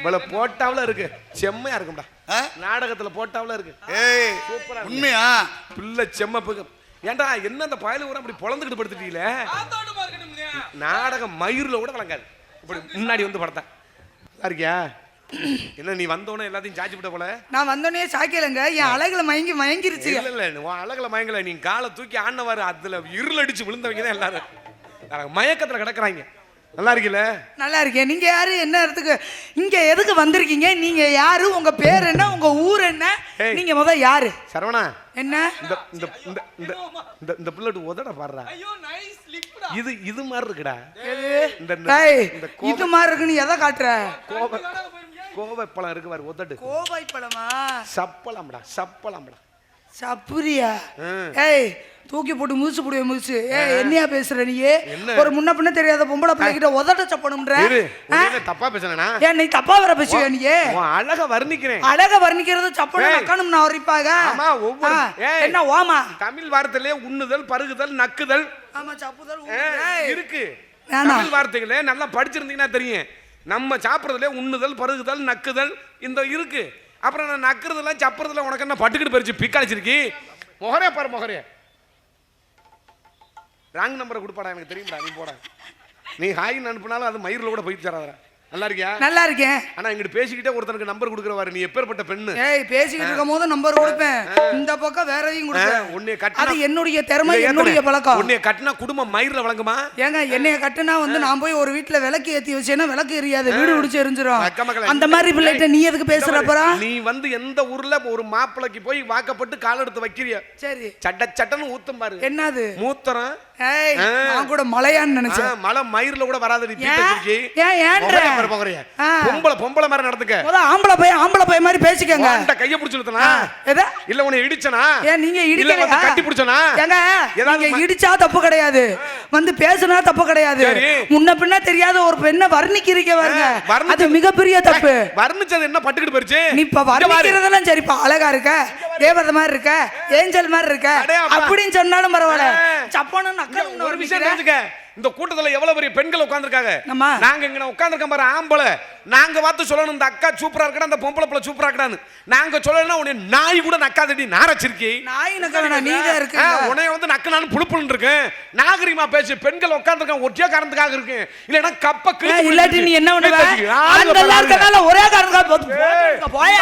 இவ்வளவு போட்டாவுல இருக்கு. செம்மையா இருக்கும்டா. ஆ? நாடகத்துல போட்டாவுல இருக்கு. ஏய் சூப்பரா. உண்மையா? பிள்ளை செம்மப்புக்கு ஏன்டா என்ன அந்த பயலு ஊரம் அப்படி பொழந்துக்கிட்டு படுத்துட்டீங்களே? நாடகம் மயிர்ல கூட வழங்காது இப்படி முன்னாடி வந்து படத்தேன் இருக்கியா? என்ன நீ வந்தோடனே எல்லாத்தையும் சாச்சி விட்ட போல? நான் வந்தோடனே சாக்கியலங்க என் அழகுல மயங்கி மயங்கிருச்சு. இல்ல இல்ல உன் அழகுல மயங்கல. நீ காலை தூக்கி ஆடினவாரு அதுல இருள் அடிச்சு விழுந்தவங்க தான் எல்லாரும். மயக்கத்துல கிடக்குறாங்க. நல்லா இருக்கீல நல்லா இருக்கேன். நீங்க யாரு? என்ன இடத்துக்கு? இங்க எதுக்கு வந்திருக்கீங்க? நீங்க யாரு? உங்க பேர் என்ன? உங்க ஊர் என்ன. நீங்க முத யாரு? சரவணா. என்ன? இந்த இந்த இந்த இந்த இந்த இந்த பிள்ளட்டு உதட பாடுறா. இது இது மாதிரி இருக்குடா. இந்த இந்த- டேய், இந்த இது மாதிரி இருக்கு. நீ எதை காட்டுற? கோவை கோவை பழம் இருக்கு பாரு உதடு. கோவாய் பழமா சப்பளம்டா சப்பளம்டா. சப்புரியா. ஏய் தூக்கி போட்டு முதிச்சு போடுவே முதிச்சு ஏய் என்னையா பேசுற நீ? ஒரு முன்ன பின்ன தெரியாத பொம்பளை பிள்ளைகிட்ட உதட்ட சப்பணும்ன்ற? தப்பா பேசுனா ஏன் நீ தப்பா வர பேசுவியா நீ? அழக வர்ணிக்கிறேன். அழக வர்ணிக்கிறது சப்பணும் ஏய். நக்கணும் நான் வரைப்பாக ஆமா, ஒவ்வொரு-. என்ன ஓமா? தமிழ் வார்த்தையிலே உண்ணுதல் பருகுதல் நக்குதல். ஆமா சப்புதல். இருக்கு. தமிழ் வார்த்தைகளே நல்லா படிச்சிருந்தீங்கன்னா தெரியும். நம்ம சாப்பிட்றதுல உண்ணுதல் பருகுதல் நக்குதல் இந்த இருக்கு. அப்புறம் நான் நக்குறதெல்லாம் சப்புறதுல உனக்கு என்ன பட்டுக்கிட்டு போயிருச்சு? பிக்காளிச்சிருக்கி முகரே பாரு முகரே. ராங் நம்பரை கொடுப்பாடா எனக்கு தெரியும்டா நீ போட. நீ ஹாய்னு அனுப்புனாலும் அது மயிரில் கூட போயிட்டு தராதா நல்லா இருக்கியா? நல்லா இருக்கேன். ஆனா இங்கிட்டு பேசிக்கிட்டே ஒருத்தனுக்கு நம்பர் கொடுக்குறவாரு. நீ எப்பேற்பட்ட பெண்ணு? ஏய் பேசிக்கிட்டு இருக்கும் போது நம்பர் கொடுப்பேன். இந்த பக்கம் வேற எதையும் கொடுப்பேன் உன்னைய கட்டினா அது என்னுடைய திறமை என்னுடைய. பழக்கம். உன்னைய கட்டினா குடும்பம் மயிரில் வழங்குமா? ஏங்க என்னைய கட்டுனா வந்து நான் போய் ஒரு வீட்ல விளக்கு ஏத்தி வச்சேன்னா விளக்கு எரியாது வீடு பிடிச்சு எரிஞ்சிரும். அந்த மாதிரி பிள்ளைகிட்ட நீ எதுக்கு பேசுறப்பறா நீ வந்து எந்த ஊர்ல ஒரு மாப்பிளைக்கு போய் வாக்கப்பட்டு கால் எடுத்து வைக்கிறிய? சரி. சட்ட சட்டன்னு ஊத்தும் பாரு. என்னது? மூத்தரம். நான் கூட மலையான்னு நினைச்சேன். மலை மயிர்ல கூட வராது. பொம்பளை பொம்பளை மாதிரி நடந்துக்க. ஆம்பளை பையன் ஆம்பளை பையன் மாதிரி பேசிக்கங்க. உன்கிட்ட கைய பிடிச்சு இழுத்தனா? எதா? இல்ல உன்னை இடிச்சனா? ஏன் நீங்க வந்து கட்டி பிடிச்சனா? ஏங்க நீங்க இடிச்சா தப்பு கிடையாது. வந்து பேசுனா தப்பு கிடையாது. முன்ன பின்ன தெரியாத ஒரு பெண்ணை வர்ணிக்கிறீங்க பாருங்க. அது மிகப்பெரிய தப்பு. வர்ணிச்சது என்ன பட்டுக்கிட்டு போயிருச்சு? நீ இப்ப. வர்ணிக்கிறதெல்லாம் சரிப்பா அழகா இருக்க. தேவதை மாதிரி இருக்க ஏஞ்சல் மாதிரி இருக்க. அப்படின்னு சொன்னாலும் பரவாயில்ல ஆ. சப்பானு இங்க நக்கணும் ஒரு விஷயம் இந்த கூட்டத்துல எவ்வளவு பெரிய பெண்கள் உட்கார்ந்திருக்காங்க. நாங்க இங்க உட்கார்ந்திருக்கோம் பாரு ஆம்பளை. நாங்க பார்த்து சொல்லணும் இந்த அக்கா சூப்பரா இருக்கடா அந்த பொம்பளை பிள்ளை சூப்பரா இருக்கடான்னு. நாங்க சொல்லலைன்னா உன்னை நாய் கூட நக்காதடி நாரச்சிருக்கி நாய் நக்க வேணாம் நீ தான் இருக்கு உன்னைய வந்து நக்கு நான் புழுப்புன்னு இருக்கேன். நாகரிகமா பேசு. பெண்கள் உட்கார்ந்திருக்காங்க ஒற்றைய காரணத்துக்காக இருக்கு. இல்லைன்னா கப்ப கிழிச்சு இல்லாட்டி நீ என்ன பண்ணுவ? ஒரே காரணத்துக்காக போயா?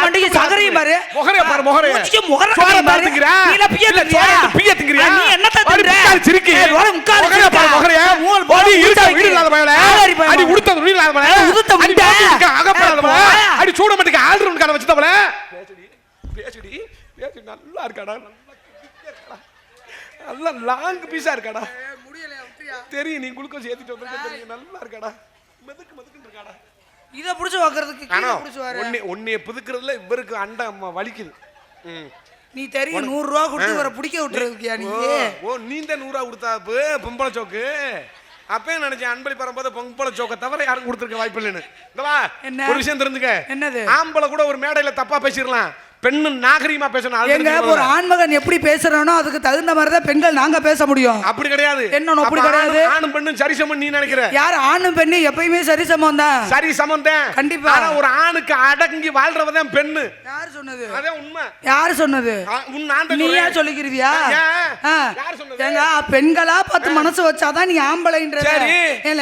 அடிச்சு சகரையும் பாரு. முகரைய பாரு, முகரைய. மூஞ்சிக்கு முகரை சோறை கட்டியும் பாரு. பிய திங்கிறியா? திங்கிறியா? நீ தின்ற? முக்கால் சிரிக்கி. முகரைய முகரைய. மூணு அடி மூணு இருக்க முட்டை வீடு இல்லாத பயலே. ஆளரி பயலே. அடி உடுத்த வீடு இல்லாத பயலே. ஏய், உடுத்த அடி முட்டை. அகப்படாத பயலே. சூட மாட்டுக்கு ஆல்ரவுண்ட் கார வச்சுட்டவளே பேசுடி பேசுடி பேசுடி நல்லா இருக்காடா நல்லா லாங் பீஸா இருக்காடா தெரியும் நீ குளுக்கோஸ் ஏத்திட்டு தெரியும் நல்லா இருக்காடா மெதுக்கு மெதுக்குன்னு இருக்காடா இத புடிச்சு வைக்கிறதுக்கு உன்னை உன்னைய புதுக்கிறதுல இவருக்கு அண்டை அம்மா வலிக்குது ம். நீ தெரியும் நூறு ரூபா கொடுத்து வர பிடிக்க விட்டுருக்கியா நீ? ஓ, நீ தான் நூறா கொடுத்தாப்பு பொம்பளை சோக்கு. அப்பயே நினைச்சேன் அன்பளி பரம்போது பொம்பளை சோக்க தவிர யாரும் கொடுத்துருக்க வாய்ப்பு இல்லைன்னு என்ன? ஒரு விஷயம் தெரிஞ்சுக்க. என்னது? ஆம்பளை கூட ஒரு மேடையில தப்பா பேசிடலாம். பெண்ணு நாகரிகமா பேசணும் அது எங்க. ஒரு ஆண்மகன் எப்படி பேசுறானோ அதுக்கு தகுந்த மாதிரி தான் பெண்கள் நாங்க பேச முடியும் அப்படி கிடையாது என்ன அப்படி அப்ப கிடையாது? ஆணும் பெண்ணும் சரிசமம் நீ நினைக்கிற யார் ஆணும் பெண்ணு எப்பயுமே சரிசமம் தான் சரி சமந்தேன் கண்டிப்பா. ஆனா ஒரு ஆணுக்கு அடங்கி வாழ்றவதான் பெண்ணு யார் சொன்னது அதான் உண்மை யார் சொன்னது உன் நான் தான் நீயா? ஆ. யார் சொன்னது? ஏங்க பெண்களா பார்த்து மனசு வச்சாதான் நீ ஆம்பளைன்ற சரி.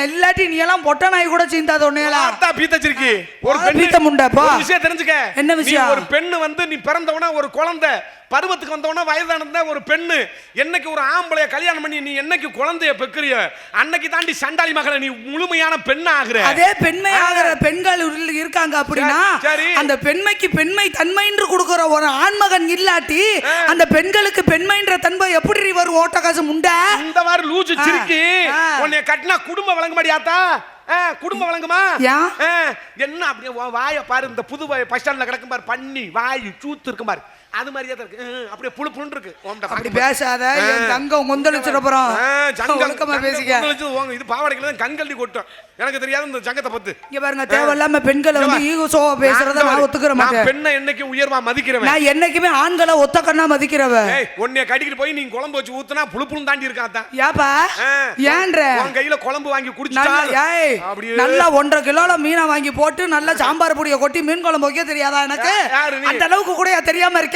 இல்லாட்டி நீ எல்லாம் பொட்ட நாய் கூட சீந்தாத ஒன்னேலாம் அத்தா பீத்தச்சிருக்கி ஒரு பெண்ணு பீத்த முண்டை, போ. ஒரு விஷயம் தெரிஞ்சுக்க என்ன விஷயம்? ஒரு பெண்ணு வந்து நீ பிறந்தவன ஒரு குழந்தை பருவத்துக்கு வந்தவன வயதானத ஒரு பெண்ணு என்னைக்கு ஒரு ஆம்பளைய கல்யாணம் பண்ணி நீ என்னைக்கு குழந்தைய பெக்குறிய அன்னைக்கு தாண்டி சண்டாளி மகளை நீ முழுமையான பெண் ஆகுற அதே பெண்மையாகிற பெண்கள் உள்ள இருக்காங்க அப்படின்னா சரி. அந்த பெண்மைக்கு பெண்மை தன்மைன்று கொடுக்கிற ஒரு ஆண்மகன் இல்லாட்டி. அந்த பெண்களுக்கு பெண்மைன்ற தன்மை எப்படி வரும் ஓட்டக்காசு முண்டை இந்த மாதிரி லூசு சிரிக்கி ஆ. உன்னைய கட்டினா குடும்பம் வழங்க மாட்டியாத்தா குடும்பம் வழங்குமா? என்ன அப்படியே வாயை பாரு இந்த புது பஸ் ஸ்டாண்ட்ல கிடக்கும் பாரு பண்ணி வாய் சூத்து இருக்கும் பாரு. அது மாதிரியே தான் இருக்கு. அப்படியே புழு புழுன்னு இருக்கு. அப்படி. பேசாத என் தங்கம் கொந்தளிச்சிட போறோம்? ஆ, ஜங்கல் ஒழுக்கமா ஜங்கல் பேசிக்க. கொந்தளிச்சு. இது பாவாடைக்குள்ள தான் கண்கள்ளி கொட்டும். எனக்கு தெரியாது இந்த சங்கத்தை பத்து. இங்க பாருங்க தேவையில்லாம பெண்களை வந்து ஈகோ சோவா பேசுறத நான் ஒத்துக்கிற மாட்டேன். பெண்ணை என்னைக்கும் உயர்வா மதிக்கிறவன். நான் என்னைக்குமே ஆண்களை ஒத்த கண்ணா மதிக்கிறவ ஏய் உன்னைய கடிக்கிட்டு போய் நீங்க குழம்பு வச்சு ஊத்துனா புழு புழு தாண்டி இருக்கா அதான். ஏப்பா. ஏன்ற? உன் கையில குழம்பு வாங்கி குடிச்சிட்டா நல்லா ஏய் அப்படியே. நல்லா ஒன்றரை கிலோல மீனை வாங்கி போட்டு நல்லா சாம்பார் பொடியை கொட்டி மீன் குழம்பு வைக்க தெரியாதா எனக்கு? நீ? அந்த அளவுக்கு கூட தெரியாம இருக்கேன் சரி,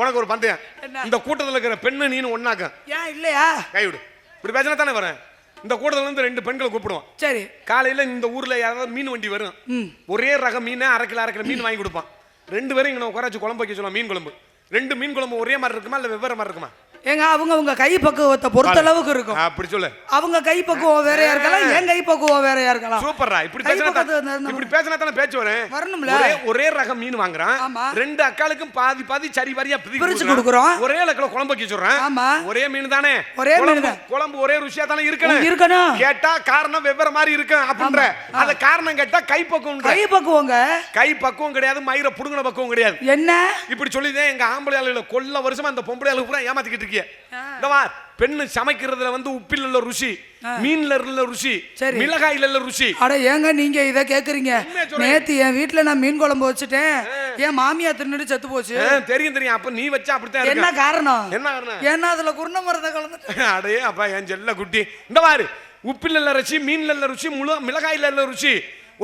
உனக்கு ஒரு பந்தயம்? இந்த கூட்டத்துல இருக்கிற பெண்ணு நீனு ஒண்ணாக்க. ஏன் இல்லையா? கை விடு. இப்படி பேசினா தானே வரேன். இந்த கூட்டத்துல இருந்து ரெண்டு பெண்களை கூப்பிடுவோம் சரி. காலையில இந்த ஊர்ல யாராவது மீன் வண்டி வரும். ஒரே ரக மீன் அரை கிலோ அரை கிலோ மீன் வாங்கி கொடுப்பான். ரெண்டு பேரும் இங்க உட்கார வச்சு குழம்பு வைக்க சொல்லுவான் மீன் குழம்பு. ரெண்டு மீன் குழம்பு ஒரே மாதிரி இருக்குமா இல்ல வெவ்வேறு மாதிரி இருக்குமா? ஏங்க அவங்க அவங்க கை பக்குவத்தை பொறுத்த அளவுக்கு இருக்கும். அப்படி சொல்லு. அவங்க கை பக்குவம் வேறையா இருக்கலாம் என் கை பக்குவம் வேறையா இருக்கலாம். சூப்பர்ரா. இப்படி பேசினா இப்படி பேசினா தானே பேச்சு வரும்? வரணும்ல. ஒரே ஒரே ரக மீன் வாங்குறான். ரெண்டு அக்காளுக்கும் பாதி பாதி சரி வாரியா பிரிச்சு. கொடுக்குறோம். ஒரே லக்கில குழம்பு சொல்றேன். ஆமா. ஒரே மீன் தானே. ஒரே மீன் குழம்பு- ஒரே ருசியா தானே இருக்கணும். இருக்கணும். கேட்டா காரணம் வெவ்வேறு மாதிரி இருக்கு அப்படின்ற. அந்த காரணம் கேட்டா கை பக்குவம் கை பக்குவங்க கை பக்குவம் கிடையாது மயிர புடுங்கின பக்குவம் கிடையாது. என்ன? இப்படி சொல்லிதான் எங்க ஆம்பளை ஆளுகளை கொல்ல வருஷமா அந்த பொம்பளை ஆளுக்கு ஏமாத்திக்கிட்டு வா பெண்ணு சமைக்கிறதுல வந்து உப்பில் உள்ள ருசி மீன்ல உள்ள ருசி சரி. மிளகாயில உள்ள ருசி. அட ஏங்க நீங்க இத கேக்குறீங்க. நேத்து என் வீட்ல நான் மீன் குழம்பு வச்சுட்டேன். என் மாமியா தின்னுட்டு செத்து போச்சு. தெரியும் தெரியும். அப்ப நீ வச்சா அப்படித்தான் என்ன காரணம்? என்ன காரணம்? ஏன்னா அதுல குருண மருந்த கலந்து அடே அப்பா என் செல்ல குட்டி. இந்த பாரு உப்பில் உள்ள ருசி மீன்ல உள்ள ருசி முழு மிளகாயில உள்ள ருசி.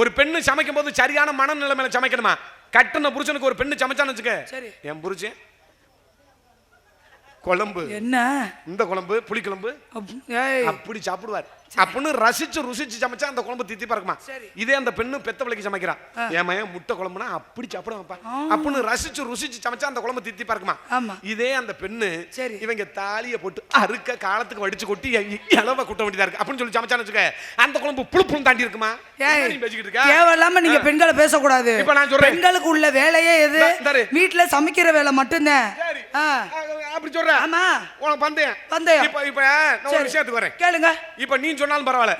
ஒரு பெண்ணு சமைக்கும் போது சரியான மனநிலைமையில சமைக்கணுமா? கட்டுன புருஷனுக்கு ஒரு பெண்ணு சமைச்சான்னு வச்சுக்க. என் புருஷன் குழம்பு. என்ன? இந்த குழம்பு புளிக்குழம்பு. அப்படி சாப்பிடுவார். அப்படின்னு ரசிச்சு ருசிச்சு சமைச்சா அந்த குழம்பு தித்திப்பா இருக்குமா. இதே அந்த பெண்ணு பெத்த பிள்ளைக்கு சமைக்கிறா. என் மகன் முட்டை குழம்புனா அப்படி சாப்பிடுவாப்பா அப்படின்னு ரசிச்சு ருசிச்சு சமைச்சா அந்த குழம்பு தித்திப்பா இருக்குமா இதே அந்த பெண்ணு. இவங்க தாலிய போட்டு அறுக்க காலத்துக்கு வடிச்சு கொட்டி இ- இலவ குட்ட வேண்டியதா இருக்கு. அப்படின்னு சொல்லி சமைச்சான்னு வச்சுக்க அந்த குழம்பு புழு புழு தாண்டி இருக்குமா? பேசிக்கிட்டு இருக்க? தேவையில்லாம நீங்க பெண்களை பேசக்கூடாது. இப்ப நான் சொல்றேன். பெண்களுக்கு உள்ள வேலையே எது. வீட்டுல சமைக்கிற வேலை மட்டும்தான். அப்படி சொல்ற? ஆமா. உனக்கு பந்தயம். பந்தயம். இப்ப இப்ப நான் ஒரு. விஷயத்துக்கு வரேன். கேளுங்க. இப்ப நீ சொன்னாலும் பரவாயில்ல.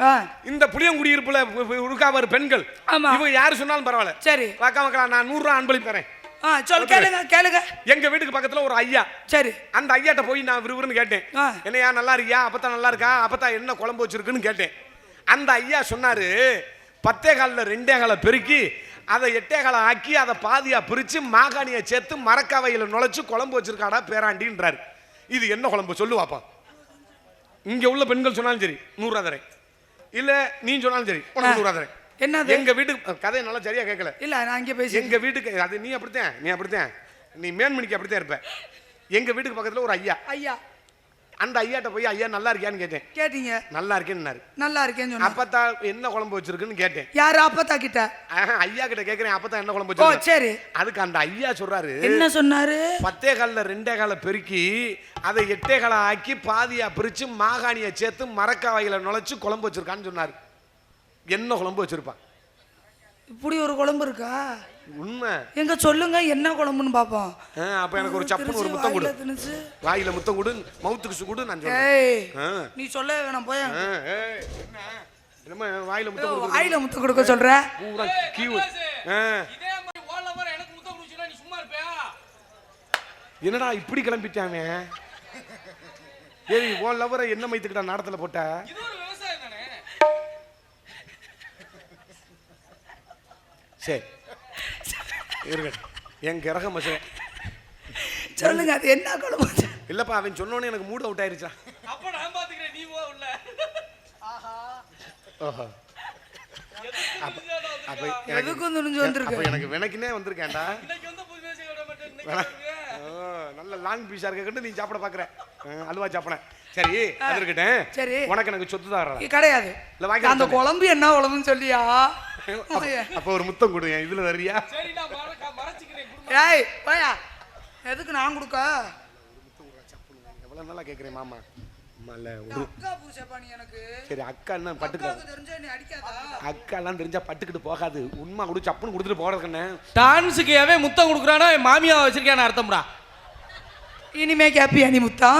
இந்த புளியங்குடியிருப்புல உருக்காவர் பெண்கள் ஆமா. இவங்க யாரு சொன்னாலும் பரவாயில்ல. சரி. வாக்கா வாக்கா நான் நூறு ரூபா அன்பளிப்பு தரேன். ஆ சொல் கேளுங்க கேளுங்க. எங்க வீட்டுக்கு பக்கத்துல ஒரு ஐயா. சரி. அந்த ஐயாட்ட போய் நான் விறுவிறுன்னு கேட்டேன். என்னையா நல்லா இருக்கியா? அப்பத்தா நல்லா இருக்கா? அப்பத்தா என்ன குழம்பு வச்சிருக்குன்னு கேட்டேன். அந்த ஐயா சொன்னாரு பத்தே காலில் ரெண்டே காலை பெருக்கி அதை எட்டே காலை ஆக்கி அதை பாதியா பிரிச்சு மாகாணியை சேர்த்து மரக்காவையில நுழைச்சு குழம்பு வச்சிருக்காடா பேராண்டின்றாரு. இது என்ன குழம்பு? சொல்லுவாப்பா இங்க உள்ள பெண்கள் சொன்னாலும் சரி நூறுரூவா தரேன். இல்ல நீ சொன்னாலும் சரி உனக்கு. நூறுரூவா தரேன். என்னது? எங்க வீட்டுக்கு கதையை நல்லா சரியா கேட்கல. இல்ல நான் இங்க பேசி எங்க வீட்டுக்கு அது நீ அப்படித்தான் நீ அப்படித்தான். நீ மேன்மணிக்கு அப்படித்தான் இருப்ப. எங்க வீட்டுக்கு பக்கத்துல ஒரு ஐயா. ஐயா. அந்த ஐயாட்ட போய் ஐயா நல்லா இருக்கியான்னு கேட்டேன். கேட்டீங்க? நல்லா இருக்கேன்னாரு. நல்லா இருக்கேன்னு அப்பத்தா என்ன குழம்பு வச்சிருக்குன்னு கேட்டேன். யாரு அப்பத்தா கிட்ட? ஐயா கிட்ட கேக்குறேன் அப்பத்தா என்ன குழம்பு ஓ வச்சிருக்கு சரி. அதுக்கு அந்த ஐயா சொல்றாரு என்ன சொன்னாரு? பத்தே காலில் ரெண்டே காலை பெருக்கி அதை எட்டே காலை ஆக்கி பாதியா பிரிச்சு மாகாணியை சேர்த்து மரக்காவையில நுழைச்சு குழம்பு வச்சிருக்கான்னு சொன்னாரு. என்ன குழம்பு வச்சிருப்பான் இப்படி ஒரு குழம்பு இருக்கா? உண்மை. எங்க சொல்லுங்க என்ன குழம்புன்னு பாப்போம். ஆ, அப்ப எனக்கு ஒரு சப்புன்னு ஒரு முத்தம் கொடு. வாயில முத்தம் கொடு மவுத்துக்கு கொடு நான் சொல்றேன். நீ சொல்ல வேணாம் போய் என்ன? என்னம்மா வாயில முத்தம் கொடுக்க வாயில முத்து கொடுக்க சொல்ற. பூரா கியூ. ஆ. இதே மாதிரி ஓ லவர் எனக்கு முத்தம் குடிச்சுனா நீ சும்மா இருப்பியா? என்னடா இப்படி கிளம்பிட்டாங்க ஏய் உன் லவரை என்ன மைத்துக்கிட்டா நாடத்துல போட்ட? சரி. இருக்கட்டும் என் கிரக மசன் சொல்லுங்க அது என்ன குழம்பு இல்லப்பா அவன் சொன்னோன்னே எனக்கு மூட் அவுட் ஆயிருச்சா? அப்ப நான் பாத்துக்கிறேன் நீ போ உள்ள. ஓஹோ. அப்ப எனக்கு எதுக்கும் துணிஞ்சு வந்திருக்கு? அப்ப எனக்கு வினக்குனே வந்திருக்கேன்டா. நல்ல லாங் பீஸா இருக்க நீ சாப்பிட பாக்குற. அல்வா சாப்பிடேன் சரி அது இருக்கட்டும் சரி. உனக்கு எனக்கு சொத்து தான் இ- கிடையாது. இல்ல, வாய்க்கால் அந்த. குழம்பு என்ன குழம்புன்னு சொல்லியா? அப்ப ஒரு முத்தம் கொடு என் இதுல வரியா சரி நான் மறக்க மறைச்சிக்கிறேன் குடும்பம் ஏய் போயா எதுக்கு நான் கொடுக்க? எவ்வளவு நாளா கேக்குறேன் மாமா. ஒரு அக்கா புருஷப்பா நீ எனக்கு. சரி அக்கா என்ன பட்டுக்க தெரிஞ்சா நீ அடிக்காதா? அக்கா எல்லாம் தெரிஞ்சா பட்டுக்கிட்டு போகாது. உண்மை கூட சப்புன்னு கொடுத்துட்டு போறதுக்குன்னு டான்ஸுக்கு எவன் முத்தம் கொடுக்குறானா என் மாமியா வச்சிருக்கான்னு அர்த்தம்டா இனிமே கேப்பியா நீ முத்தா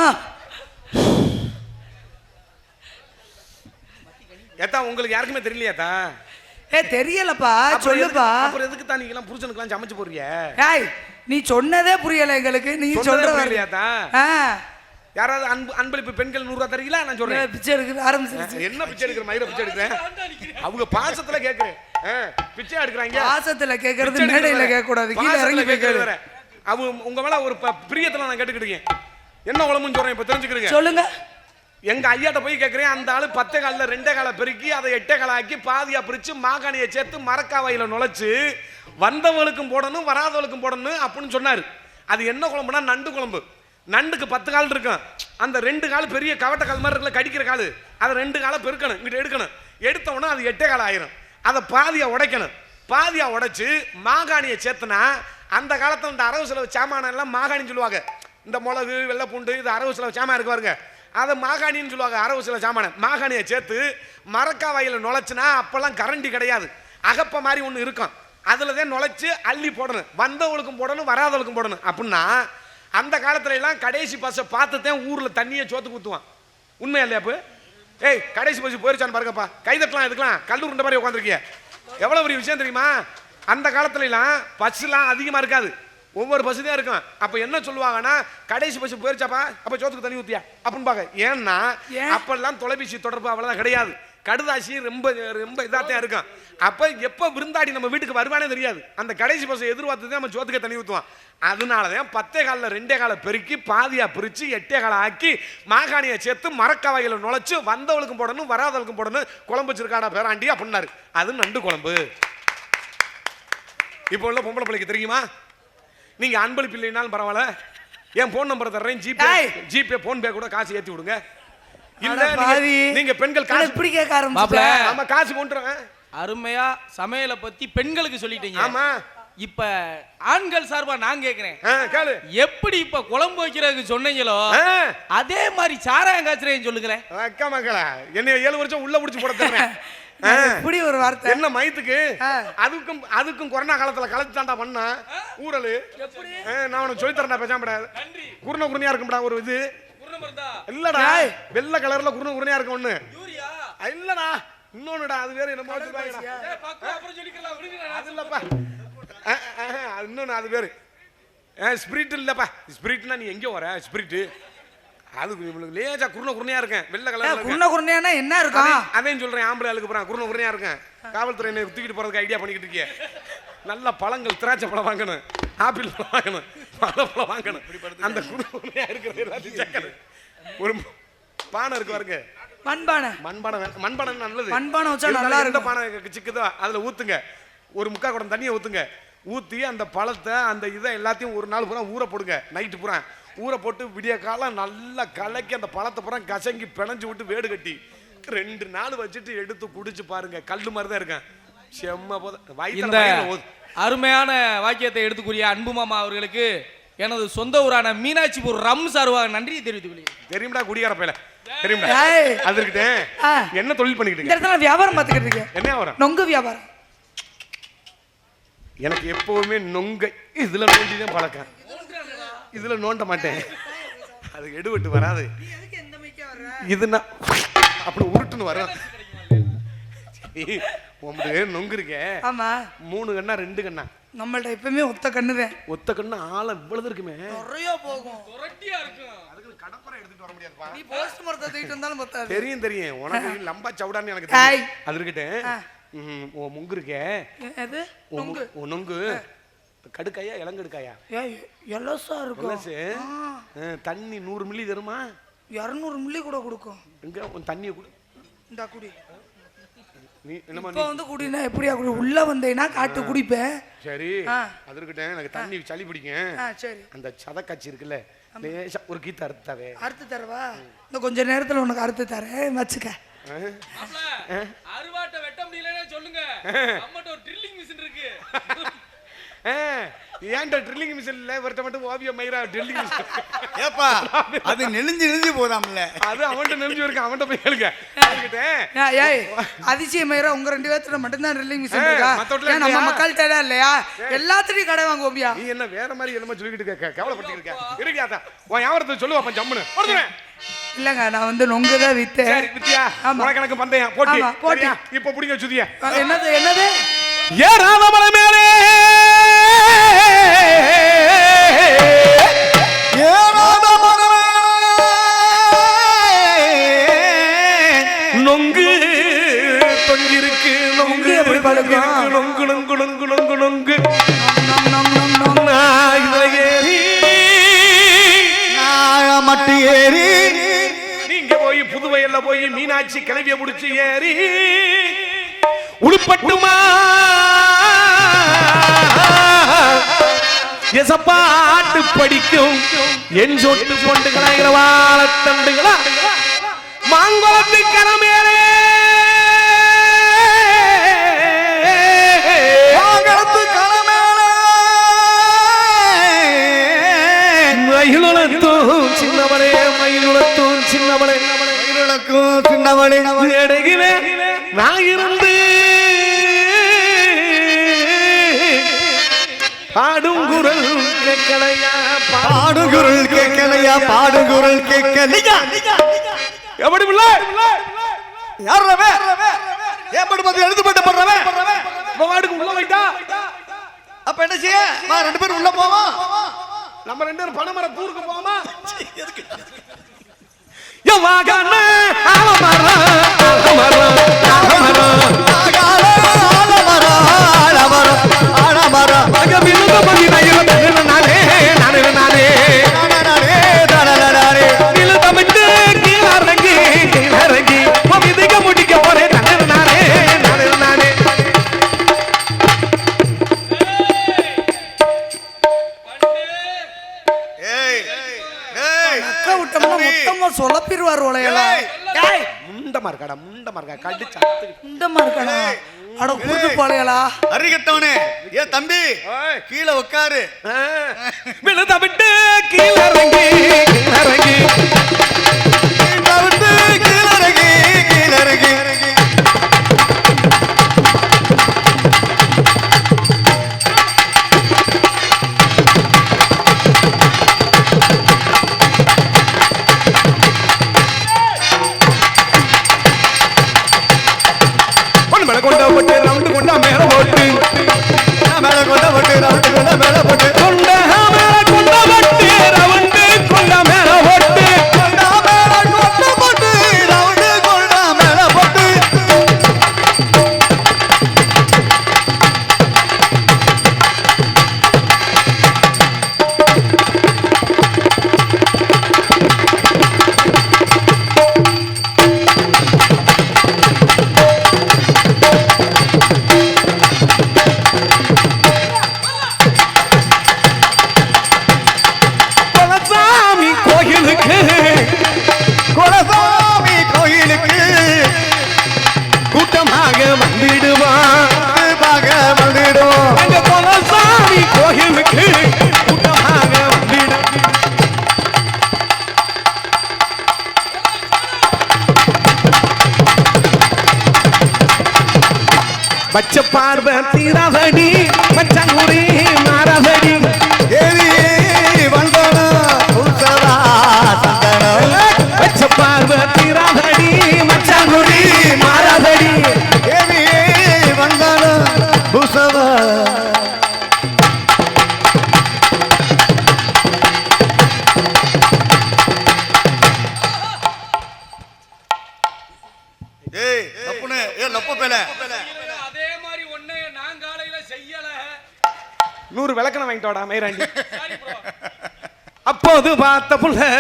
ஏத்தா உங்களுக்கு யாருக்குமே தெரியலையாத்தா ஏ தெரியலப்பா சொல்லுப்பா அப்புறம் எதுக்கு தான் நீங்க எல்லாம் புருஷனுக்கு எல்லாம் சமைச்சு போறீங்க ஏய் நீ சொன்னதே புரியல எங்களுக்கு நீ சொல்ற புரியலையாத்தா? ஆ. யாராவது அன்பு அன்பளிப்பு பெண்கள் நூறு ரூபா தரீங்களா நான் சொல்றேன். பிச்சை எடுக்க ஆரம்பிச்சிருச்சு. என்ன பிச்சை எடுக்கிற மயிர பிச்சை எடுக்கிறேன் அவங்க பாசத்துல கேக்குறேன். ஆ, பிச்சை எடுக்கிறாங்க. பாசத்துல கேக்குறது பிச்சை மேடையில கேட்க கூடாது கீழே இறங்கி கேட்கறது கேட்கறது. வேற. அவங்க உங்க மேல ஒரு ப- பிரியத்துல நான் கேட்டுக்கிட்டு இருக்கேன். என்ன உளமுன்னு சொல்றேன் இப்ப தெரிஞ்சுக்கிறீங்க. சொல்லுங்க. எங்க ஐயாட்ட போய் கேட்குறேன் அந்த ஆள் பத்தே காலில் ரெண்டே காலை பெருக்கி அதை எட்டே காலாக்கி ஆக்கி பிரித்து மாகாணியை சேர்த்து மரக்காவையில் நுழைச்சி வந்தவங்களுக்கும் போடணும் வராதவங்களுக்கும் போடணும் அப்படின்னு சொன்னார். அது என்ன குழம்புனா நண்டு குழம்பு. நண்டுக்கு பத்து கால் இருக்கும். அந்த ரெண்டு கால் பெரிய கவட்ட கால் மாதிரி இருக்குல்ல கடிக்கிற கால். அதை ரெண்டு காலை பெருக்கணும் இங்கிட்ட எடுக்கணும். எடுத்தவொடனே அது எட்டே கால் ஆயிரும். அதை பாதியாக உடைக்கணும். பாதியாக உடைச்சி மாகாணியை சேர்த்துனா அந்த காலத்தில் இந்த அரவு செலவு சாமானெல்லாம் மாகாணின்னு சொல்லுவாங்க. இந்த மிளகு வெள்ளை பூண்டு இது அரவு செலவு சாமான் இருக்கு பாருங்க. அதை மாகாணின்னு சொல்லுவாங்க அரவு சில சாமான. மாகாணியை சேர்த்து மரக்காவாயில் நுழைச்சுனா அப்போல்லாம் கரண்டி கிடையாது. அகப்ப மாதிரி ஒன்று இருக்கும். அதில் தான் நுழைச்சி அள்ளி போடணும். வந்தவளுக்கும் போடணும் வராதவளுக்கும் போடணும். அப்படின்னா அந்த காலத்துல எல்லாம் கடைசி பஸ்ஸை பார்த்து தான் ஊரில் தண்ணியை சோத்து ஊற்றுவான் உண்மையா இல்லையா அப்போ? ஏய் கடைசி பஸ் போயிருச்சான்னு பாருங்கப்பா. கைதட்டலாம் இதுக்கெல்லாம் கல்லூர் இந்த மாதிரி உட்காந்துருக்கிய எவ்வளோ பெரிய விஷயம் தெரியுமா? அந்த காலத்துல எல்லாம் அதிகமாக இருக்காது. ஒவ்வொரு பஸ் தான் இருக்கும் அப்ப என்ன சொல்லுவாங்கன்னா கடைசி பஸ் போயிருச்சாப்பா அப்ப சோத்துக்கு தண்ணி ஊத்தியா? அப்படின்னு பாக்க ஏன்னா ஏன்? அப்பெல்லாம் தொலைபேசி தொடர்பு அவ்வளவுதான் கிடையாது. கடுதாசி ரொம்ப ரொம்ப இதாத்தான் இருக்கும். அப்ப எப்ப விருந்தாடி நம்ம வீட்டுக்கு வருவானே தெரியாது. அந்த கடைசி பஸ் எதிர்பார்த்து தான் நம்ம சோத்துக்கு தண்ணி ஊத்துவோம் அதனாலதான் பத்தே காலில் ரெண்டே காலை பெருக்கி பாதியா பிரிச்சு எட்டே காலை ஆக்கி மாகாணியை சேர்த்து மரக்கவையில நுழைச்சு வந்தவளுக்கும் போடணும் வராதவளுக்கும் போடணும் குழம்பு வச்சிருக்காடா பேராண்டி அப்படின்னாரு. அது நண்டு குழம்பு. இப்போ உள்ள பொம்பளை பிள்ளைக்கு தெரியுமா? நீங்க அன்பளிப்பு இல்லைனாலும் பரவாயில்ல. என் போன் நம்பர் தர்றேன். ஜிபே. ஜிபே போன் பே கூட காசு ஏத்தி விடுங்க. இல்ல நீங்க- பெண்கள் என்ன காசு இப்படி கேட்க. ஆரம்பிச்சு ஆமா காசு கொண்டுறேன். அருமையா சமையலை பத்தி பெண்களுக்கு சொல்லிட்டீங்க. ஆமா. இப்ப ஆண்கள் சார்பா நான் கேக்குறேன். எப்படி இப்ப குழம்பு வைக்கிறதுக்கு சொன்னீங்களோ அதே மாதிரி சாராயம் காய்ச்சறேன்னு சொல்லுங்களேன். அக்கா மக்களா என்னைய ஏழு வருஷம் உள்ள புடிச்சு போட இப்படி ஒரு வார்த்தை. என்ன மயத்துக்கு. அதுக்கும் அதுக்கும் கொரோனா காலத்துல கலந்து தாண்டா பண்ணா. ஊரலு நான் உனக்கு சொல்லி தரேன்டா பேசாமடா நன்றி. குருண குருணையா இருக்கும்டா ஒரு இது. இல்லடா ஏய். வெள்ளை கலர்ல குருண குருணையா இருக்கும் ஒண்ணு. யூரியா? இல்லடா இன்னொன்னுடா அது வேற என்னமோ வச்சிருக்காங்கடா ஏய், பக்கம் அப்புறம் சொல்லிக்கலாம் விடுங்க. அது இல்லப்பா. இன்னொன்னு அது பேரு ஸ்பிரிட் இல்லப்பா. ஸ்பிரிட்னா நீ எங்க வர? ஸ்பிரிட் அது இவனுக்கு லேசா குருண குருணையா இருக்கேன். வெள்ளை ஏ, கலர்ல குருணை குருணையானா என்ன இருக்கும் அதையும் சொல்றேன் ஆம்பளை ஆளுக்கு போறான் குருண குருணையா இருக்கேன். காவல்துறை என்னை தூக்கிட்டு போறதுக்கு ஐடியா பண்ணிக்கிட்டு இருக்கே. நல்ல பழங்கள் திராட்சை பழம் வாங்கணும். ஆப்பிள் பழம் வாங்கணும். பழம் வாங்கணும். அந்த குருண குருணையா இருக்கிறது எல்லாத்தையும் சேர்க்கணும் ஒரு பானை இருக்கு பாருங்க. மண்பானை. மண்பானை மண்பானை நல்லது? மண்பானை வச்சா நல்லா இருக்கும். பானை சிக்குதோ அதுல ஊத்துங்க. ஒரு முக்கா குடம் தண்ணியை ஊத்துங்க. ஊத்தி அந்த பழத்தை அந்த இதை எல்லாத்தையும் ஒரு நாள் பூரா ஊற போடுங்க. நைட்டு பூரா. ஊற போட்டு விடிய காலம் நல்லா கலக்கி அந்த பழத்தை பூரா கசங்கி பிணைஞ்சு விட்டு வேடு கட்டி ரெண்டு நாள் வச்சுட்டு எடுத்து குடிச்சு பாருங்க. கல்லு மாதிரி தான் இருக்கேன். செம்ம போத. இந்த வயிற்று அருமையான வாக்கியத்தை எடுத்துக்கூடிய அன்பு மாமா அவர்களுக்கு எனது சொந்த ஊரான மீனாட்சிபுரம் ரம் சார்பாக நன்றியை தெரிவித்துக் கொள்கிறேன். தெரியும்டா பையல. தெரியும்டா. அது இருக்கட்டே ஆ. என்ன தொழில் பண்ணிக்கிட்டு இந்த? இடத்துல வியாபாரம் பார்த்துக்கிட்டு இருக்கேன். என்ன வரும் நொங்கு வியாபாரம். எனக்கு எப்பவுமே நொங்க இதுல நோண்டி தான் பழக்கம். இதுல நோண்ட மாட்டேன். அது எடுபட்டு வராது. இதுனா அப்படி உருட்டுன்னு வரும் உன்கிட்ட நொங்கு இருக்கே ஆமா. மூணு கண்ணா ரெண்டு கண்ணா? நம்மள்ட்ட எப்பவுமே ஒத்த கண்ணுதான் ஒத்த கண்ணு ஆழம் இவ்வளவு இருக்குமே. நிறைய போகும். அதுக்கு கடப்பரை எடுத்துட்டு வர முடியாதுப்பா. நீ போஸ்ட் மரத்தை தூக்கிட்டு வந்தாலும் பத்தாது. தெரியும் தெரியும். உனக்கு லம்பா சவுடான்னு எனக்கு அது இருக்கட்டும். உன் முங்கு இருக்கே உன் நொங்கு. கடுக்காயா இளங்கடுக்காயா? ஏய் எலசா இருக்கும். தண்ணி நூறு மில்லி தருமா? இரநூறு மில்லி கூட கொடுக்கும். எங்க? உன் தண்ணியை குடு. இந்த குடி. நீ என்னமா இப்போ வந்து குடினா எப்படியா குடி? உள்ள வந்தேன்னா காட்டு குடிப்பேன். சரி. ஆ. அது இருக்கட்டும் எனக்கு தண்ணி சளி பிடிக்கும். சரி. அந்த சதக்காச்சி இருக்குல்ல லேசா ஒரு கீத்த அறுத்தாவே அறுத்து தரவா? இந்த கொஞ்ச நேரத்துல உனக்கு அறுத்து தரேன். வச்சுக்க. அருவாட்டை வெட்ட முடியலன்னு சொல்லுங்க. நம்மகிட்ட ஒரு ட்ரில்லிங் மிஷின் இருக்கு. ஏன்டா ட்ரில்லிங் மிஷின் இல்ல இவர்கிட்ட மட்டும் ஓவியம் மயிரா ட்ரில்லிங் மிஷின் ஏப்பா அது நெளிஞ்சு நெளிஞ்சு போதாம்ல. அது அவன்கிட்ட நெஞ்சு இருக்கு அவன்கிட்ட போய் கேளுங்க. ஏய், அதிசயம் மயிரா உங்க ரெண்டு பேர்த்துல மட்டும்தான் ட்ரில்லிங் மிஷின் இருக்கா? நம்ம இல்லையா? மக்கள்கிட்ட இல்லையா? எல்லாத்துலயும் கடை வாங்குவோம்யா நீ என்ன வேற மாதிரி என்னமோ சொல்லிக்கிட்டு இருக்க கவலைப்பட்டு இருக்க. இருக்கியாத்தா உன் வியாபாரத்தை சொல்லுவா அப்ப ஜம்முன்னு போடுறேன் இல்லங்க நான் வந்து நொங்கு தான் வித்தேன். சரி வித்தியா. உனக்கு எனக்கு பந்தயம் போட்டி. ஆமா, போட்டி. சரியா? இப்ப பிடிங்க சுதிய. என்னது என்னது? ஏ ராமமலை மேலே ஏறாத மனமே நொங்கு தொங்கிருக்கு நொங்கு எப்படி பழக்கம் நொங்கு நொங்கு நொங்கு நொங்கு நொங்கு. இதுல ஏறி. மட்டு போய் புதுவையில் போய் மீனாட்சி கிளவிய முடிச்சு ஏறி. உளுப்பட்டுமா எசப்பா ஆட்டு படிக்கும். என் சொட்டு பொண்டு கலைகிற வாழத்தண்டுகளா மாங்குளத்து கரமேலே. மயிலுளத்தும் சின்னவளே மயிலுளத்தும் சின்னவளே. மயிலுளக்கும் சின்னவளே. நான் இருந்த பாடுகுரல் கேட்கலையா பாடுகுரல் கேட்கலையா பாடுகுரல் கேட்கலையா எப்படி பிள்ளை யாரவே ஏப்படி உள்ள போயிட்டா? அப்ப என்ன செய்ய? நான் ரெண்டு பேரும் உள்ள போவோம். நம்ம ரெண்டு பேரும் பணமர தூருக்கு போவோமா? எதுக்கு? அட குடுத்து போலையலா அறிகட்டவனே ஏ தம்பி கீழே உட்காரு விழுத விட்டு கீழறங்கி கீழறங்கி பச்சை பார்வை தீராதடி பச்சங்குடி மாறாதடி trouble.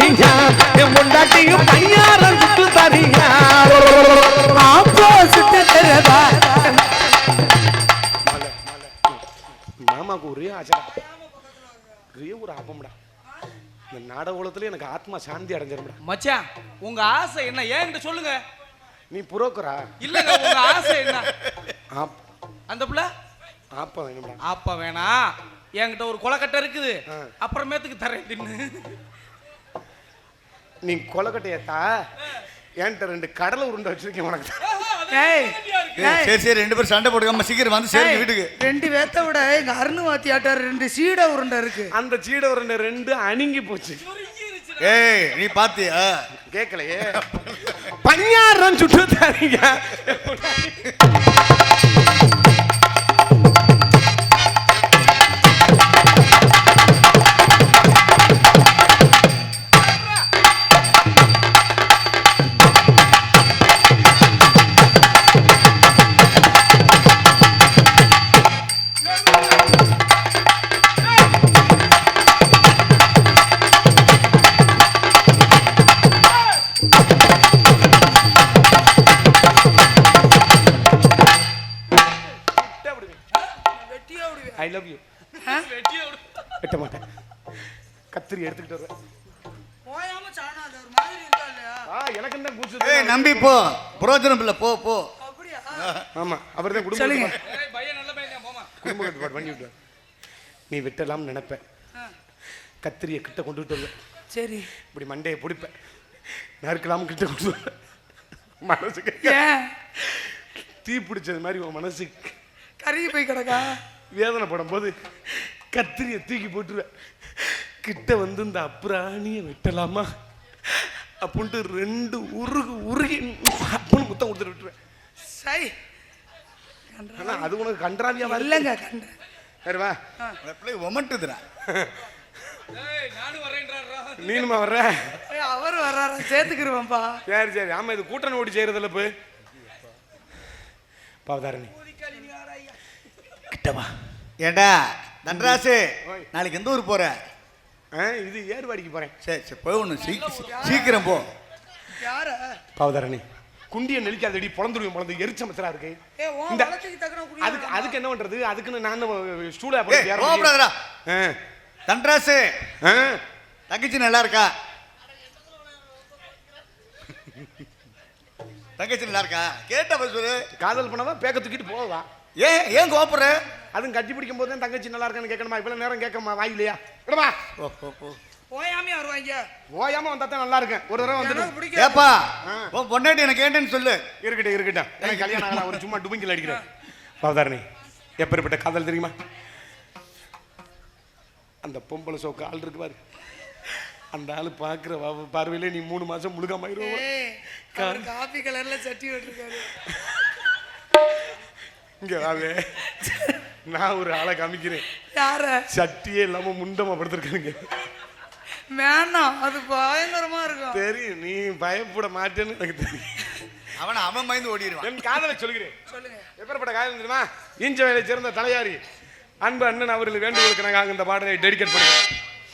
தரீங்க. என் பொண்டாட்டியும் பையாரம் சுட்டு மாமாக்கு ஒரே ஆசை ஒரே ஒரு ஆப்பம்டா. இந்த நாடகத்துல எனக்கு ஆத்மா சாந்தி அடைஞ்சிரும்டா. மச்சான் உங்க ஆசை என்ன? ஏன்ட்டு சொல்லுங்க? நீ புரோக்கரா? இல்லங்க உங்க ஆசை என்ன? ஆப். அந்த புள்ள? ஆப்பம் வேணும்டா. அப்ப வேணாம் என்கிட்ட ஒரு கொலக்கட்டை இருக்குது. அப்புறமேத்துக்கு தரேன் தின்னு. நீ கொலக்கட்டையத்தா என்கிட்ட ரெண்டு கடலை உருண்டை வச்சிருக்கேன் உனக்கு. சரி சரி ரெண்டு பேரும் சண்டை போட்டுக்காம சீக்கிரம் வந்து சரி வீட்டுக்கு. ரெண்டு பேத்த விட எங்க அருண் வாத்தியாட்டார் ரெண்டு சீடை உருண்டை இருக்கு. அந்த சீடை உருண்டை ரெண்டு அணுங்கி போச்சு. ஏய் நீ பாத்தியா? கேட்கலையே பஞ்சாரம் சுட்டு தரீங்க. கத்திரி எடுத்துக்கிட்டு வருவேன் போயாம சாணா அது ஒரு மாதிரி இருக்கா இல்லையா? ஆ எனக்கு தான் ஏய் கூச்சு நம்பி போ. புரோஜனம் இல்ல போ போ. அப்படியா? ஆமா அவர் தான் குடும்ப சொல்லுங்க. கட்டுப்பாடு- ஏய், பையன் நல்ல பையன் தான், போம்மா. குடும்ப கட்டுப்பாடு பண்ணி விட்டுருவார் நீ வெட்டலாம்னு நினைப்பேன். கத்திரியை கிட்ட கொண்டுகிட்டு வருவேன் சரி. இப்படி மண்டையை பிடிப்பேன். நறுக்கலாம் கிட்ட கொண்டு மனசுக்கு தீ பிடிச்சது மாதிரி உன் மனசு கருகி போய் கிடக்கா? வேதனைப்படும் போது கத்திரியை தூக்கி போட்டுருவேன். கிட்ட வந்து இந்த அப்புறாணியை வெட்டலாமா? அப்படின்ட்டு ரெண்டு உருகு உருகி அப்படின்னு முத்தம் கொடுத்துட்டு விட்டுருவேன். சை. ஆனா அது உனக்கு கன்றாவியா வரல இல்லைங்க கண்டு சரிவா பிள்ளை ஒமட்டுதுடா நானும் வர்ற? அவர் வர்றாரா? சேர்த்துக்கிருவேன்ப்பா. சரி சரி. ஆமா இது கூட்டணி ஓடி செய்யறதில்ல போய் பாவதாரணி. கிட்டவா ஏண்டா தண்டராசு நாளைக்கு எந்த ஊர் போற? இது ஏர்வாடிக்கு போறேன். சரி சரி போய் ஒன்று சீக்கிரம் போ. யார? பாவதாரணி. குண்டிய நெளிக்காதடி பொழந்துருவேன் பொழந்து எரிச்ச மச்சரா இருக்கு. ஏ ஓ இந்த- வளர்ச்சிக்கு தக்கன அதுக்கு அதுக்கு என்ன பண்றது? அதுக்குன்னு நான் ஸ்டூல ஆ. தங்கச்சி நல்லா இருக்கா? தங்கச்சி நல்லா இருக்கா? கேட்ட சொல்லு. காதல் பண்ணவா பேக்க தூக்கிட்டு போவா. ஏன் ஏன் கோவப்படுற? அதுவும் கட்டி பிடிக்கும் போது தான் தங்கச்சி நல்லா இருக்கான்னு கேட்கணுமா? இவ்வளவு நேரம் கேட்கமா வாயிலையா போ. போயாமே வருவாங்க? ஓயாம வந்தா தான் நல்லா இருக்கேன் ஒரு தடவை பிடிக்காது. ஏப்பா ஆ. உன் பொண்டாட்டி எனக்கு கேட்டேன்னு சொல்லு. இருக்கட்டும் இருக்கட்டும். எனக்கு கல்யாணம் ஆகலாம் ஒரு சும்மா டுபிங்கில் அடிக்கிறேன் பாவதாரணி எப்பேற்பட்ட காதல் தெரியுமா? அந்த பொம்பளை சோக்கு ஆள் இருக்கு பாரு. அந்த ஆளு பாக்குற வ- பார்வையிலே நீ மூணு மாசம் முழுகாம காபி கலர்ல சட்டி விட்டுருக்காரு. இங்க வாவே நான் ஒரு ஆளை காமிக்கிறேன். யார? சட்டியே இல்லாம முண்டமா படுத்திருக்கானுங்க. வேணாம் அது பயங்கரமா இருக்கும். தெரியும் நீ பயப்பட மாட்டேன்னு எனக்கு தெரியும். அவனை அவன் பயந்து ஓடிடுவான். என் காதலை சொல்கிறேன் சொல்லுங்க. எப்பேற்பட்ட காதல் தெரியுமா? இஞ்ச வேலை சேர்ந்த தலையாரி. அன்பு அண்ணன் அவர்கள் வேண்டுகோளுக்கு நாங்கள் இந்த பாடலை டெடிகேட் பண்ணுறோம்